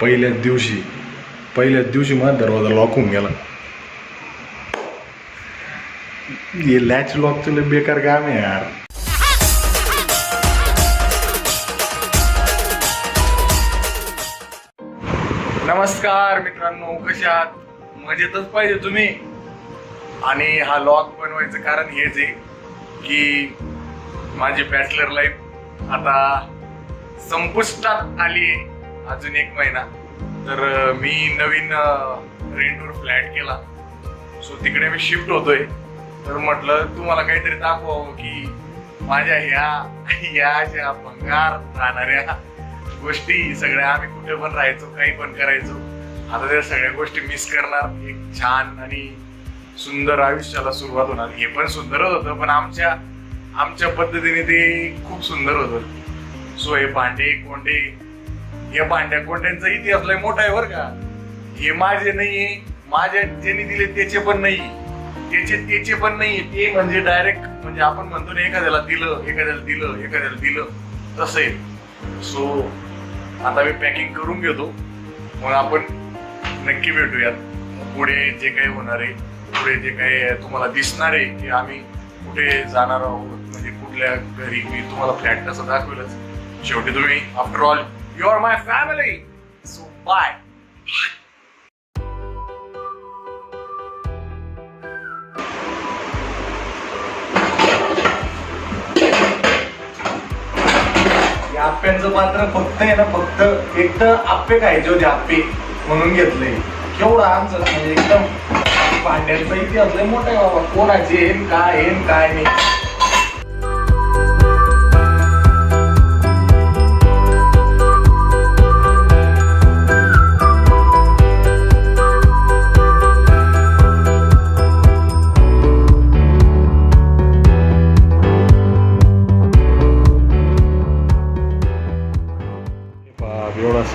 पहिल्याच दिवशी पहिल्याच दिवशी माझा दरवाजा लॉक होऊन गेला. हे लॅच लॉकचं लय बेकार काम आहे यार. नमस्कार मित्रांनो कसे आहात? मजेतच पाहिजे तुम्ही. आणि हा लॉग बनवायचं कारण हेच आहे की माझी बॅचलर लाईफ आता संपुष्टात आली आहे. अजून एक महिना. तर मी नवीन रेंटवर फ्लॅट केला. सो तिकडे मी शिफ्ट होतोय. तर म्हटलं तुम्हाला काहीतरी दाखवावं की माझ्या ह्या या ज्या भंगार राहणाऱ्या गोष्टी सगळ्या आम्ही कुठे पण राहायचो काही पण करायचो आता त्या सगळ्या गोष्टी मिस करणार. एक छान आणि सुंदर आयुष्याला सुरुवात होणार. हे पण सुंदरच होतं पण आमच्या आमच्या पद्धतीने ते खूप सुंदर होतं. सो हे भांडे कोंडे या भांड्या कोंड्यांचा इतिहास लय मोठा आहे बरं का. हे माझे नाहीये माझ्या ज्यांनी दिले त्याचे पण नाही त्याचे त्याचे पण नाही ते म्हणजे डायरेक्ट म्हणजे आपण म्हणतो ना एखाद्याला दिलं एखाद्याला दिलं एखाद्याला दिलं. तसं आहे. सो आता मी पॅकिंग करून घेतो. मग आपण नक्की भेटूयात. पुढे जे काही होणार आहे पुढे जे काही तुम्हाला दिसणार आहे की आम्ही कुठे जाणार आहोत म्हणजे कुठल्या घरी मी तुम्हाला फ्लॅट कसं दाखवेलच. शेवटी तुम्ही after all you are my family so bye आप्यांचं पात्र फक्त आहे ना फक्त एक तर आप्पे खायचे होते आप्पे म्हणून घेतले. केवढा आमचं म्हणजे एकदम. भांड्यांचा इतिहास लय मोठा आहे बाबा. कोणाचे काय हेन काय नाही.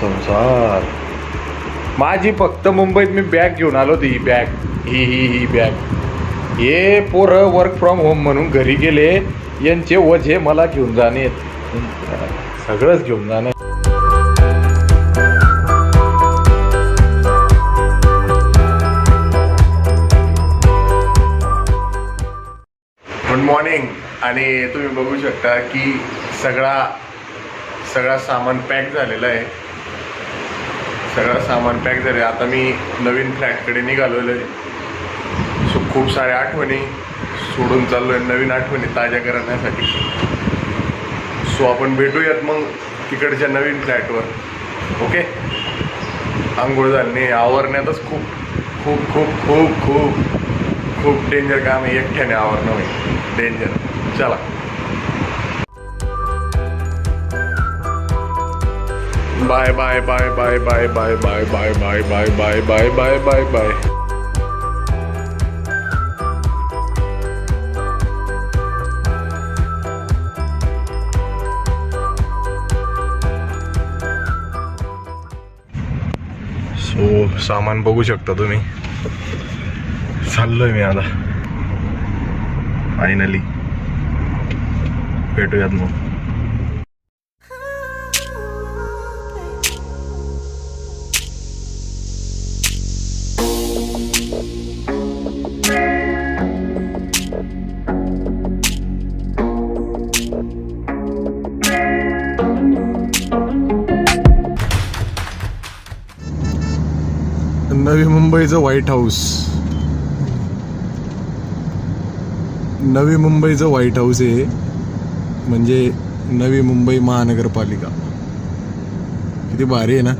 संसार. माझी फक्त मुंबईत मी बॅग घेऊन आलो होती ही बॅग. ही ही ही बॅग. हे पोरं वर्क फ्रॉम होम म्हणून घरी गेले. यांचे वजे मला घेऊन जाणे. सगळंच घेऊन जाणे. गुड मॉर्निंग आणि तुम्ही बघू शकता की सगळा सगळा सामान पॅक झालेला आहे. सगळं सामान पॅक झाले आता मी नवीन फ्लॅटकडे निघालेलो आहे सो खूप साऱ्या आठवणी सोडून चाललो आहे नवीन आठवणी ताज्या करण्यासाठी. सो आपण भेटूयात मग तिकडच्या नवीन फ्लॅटवर ओके आंघोळ झाली. आवरण्यातच खूप खूप खूप खूप खूप खूप डेंजर काम आहे. एकट्याने आवरणं होईल. डेंजर चला. Bye bye bye bye bye bye bye bye bye bye bye bye bye bye bye so सामान बघू शकता तुम्ही चाललोय मी आता फायनली भेटूयात मग मुंबईचं व्हाईट हाऊस नवी मुंबईचं व्हाईट हाऊस आहे म्हणजे नवी मुंबई महानगरपालिका. किती भारी आहे ना?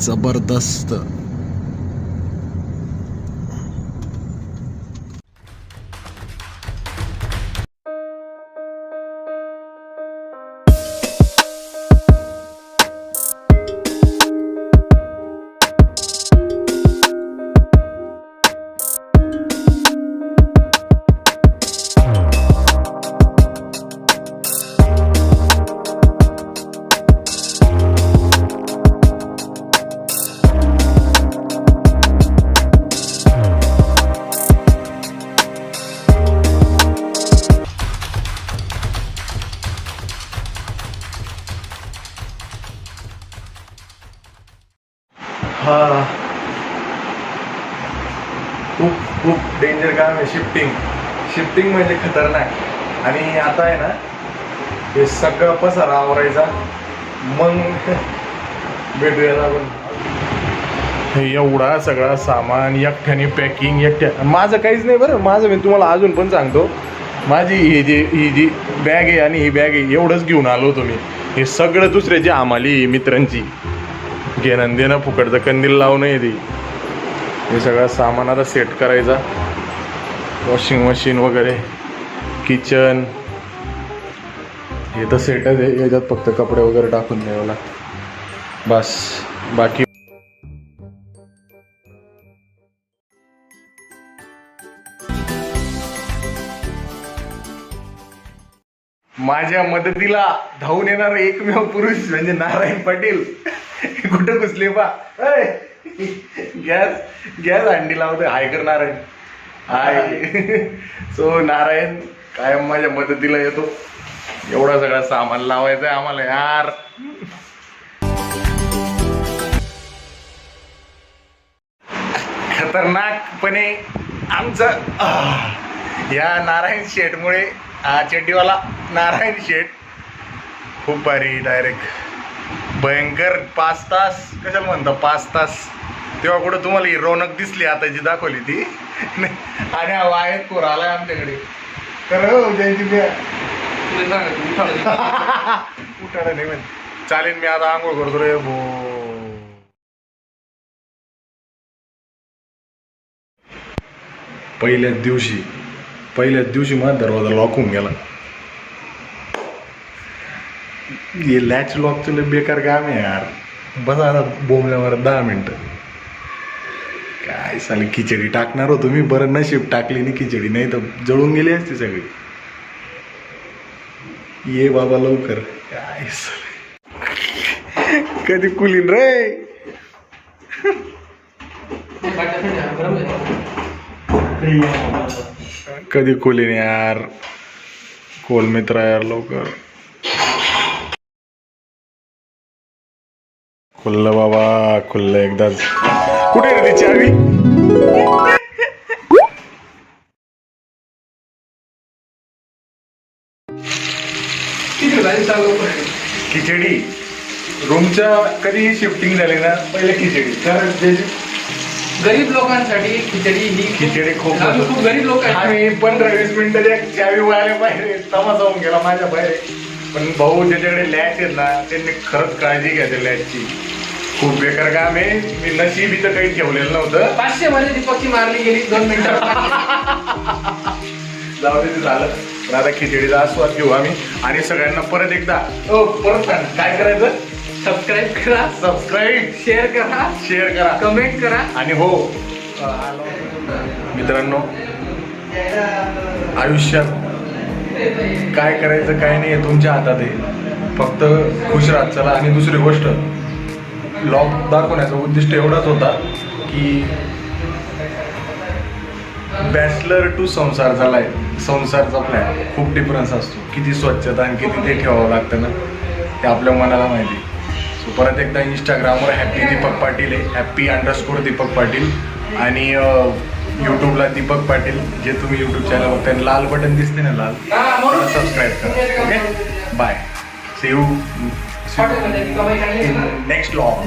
जबरदस्त. हा. खूप खूप डेंजर काम आहे शिफ्टिंग शिफ्टिंग म्हणजे खतरनाक. आणि आता आहे ना हे सगळं पसारा आवरायचा. मग भेटूया आपण. हे एवढा सगळा सामान एकट्याने पॅकिंग एकट्या माझं काहीच नाही बरं. माझं मी तुम्हाला अजून पण सांगतो. माझी ही जी ही जी बॅग आहे आणि ही बॅग आहे एवढंच घेऊन आलो होतो मी. हे सगळं दुसऱ्याची आम्हाली मित्रांची. घेणं देणं फुकटचं कंदील लावणं आहे ती. हे सगळं सामान आता सेट करायचा. वॉशिंग मशीन वगैरे किचन हे तर सेटच आहे. याच्यात फक्त कपडे वगैरे टाकून द्यावं लागतं बस. बाकी माझ्या मदतीला धावून येणार एकमेव पुरुष म्हणजे नारायण पाटील. कुठं घुसले बा? गॅस गॅस अंडी लावते हाय कर नारायण. हाय. सो नारायण कायम माझ्या मदतीला येतो. एवढा सगळा सामान लावायचं आहे आम्हाला यार. खतरनाकपणे आमचं या नारायण शेठमुळे हा चड्डीवाला नारायण शेठ खूप भारी डायरेक्ट भयंकर पाच तास. कशाला म्हणतो पाच तास? तेव्हा कुठं तुम्हाला ही रौनक दिसली आता जी दाखवली ती. आणि हा वायर कोर आलाय आमच्याकडे. तर हो जयंती द्या उठाडा नाही चालेल मी आता आंघोळ करतो रे. भो पहिल्याच दिवशी पहिल्याच दिवशी माझा दरवाजा लॉक होऊन गेला. हे लॅच लॉकचं लय बेकार काम आहे यार. बस आता बोंबल्यावर दहा मिनिटं. काय चालेल खिचडी टाकणार होतो मी बरं नशीब टाकली नाही खिचडी नाही तर जळून गेली असती सगळी. ये बाबा लवकर. काय साले. कधी कुलीन रे? कधी कुलीन यार? कोल मित्र यार लवकर. खुल्लं बाबा खुल्लं एकदाच कुठे रे ती चावी? खिचडी. रूमच्या कधी शिफ्टिंग झाली ना पहिले खिचडी. तर जे गरीब लोकांसाठी खिचडी ही खिचडी खूप आम्ही खूप गरीब लोक आम्ही पंधरा वीस मिनिटं त्या चावी वाया बाहेर तमासा होऊन गेला माझ्या बाहेर. पण भाऊ ज्याच्याकडे लॅच आहेत ना त्यांनी खरंच काळजी घ्या त्या लॅचची. खूप बेकार काम आहे. मी नशीब इथं काही ठेवलेलं नव्हतं. पाचशे मध्ये दीपकची मारली गेली दोन मिनिटं. जाऊ दे ते झालं. पण आता खिचडीचा आस्वाद घेऊ आम्ही. आणि सगळ्यांना परत एकदा ओ परत सांग काय करायचं? सबस्क्राईब करा. सबस्क्राईब शेअर करा. शेअर करा. कमेंट करा. आणि हो. मित्रांनो आयुष्यात काय करायचं काय नाही आहे तुमच्या हातात आहे. फक्त खुश राहत चला. आणि दुसरी गोष्ट लॉक दाखवण्याचा उद्दिष्ट एवढाच होता की बॅचलर टू संसार झालाय. संसारचा प्लॅन खूप डिफरन्स असतो. किती स्वच्छता आणि किती ते ठेवावं लागतं ना ते आपल्या मनाला माहिती परत एकदा इंस्टाग्रामवर हॅपी दीपक पाटील आहे. हॅपी अंडरस्कोर दीपक पाटील आणि यूट्यूबला दीपक पाटील जे तुम्ही यूट्यूब चॅनल त्यांना लाल बटन दिसते ना लाल? सबस्क्राईब करा. Okay bye see you? Next vlog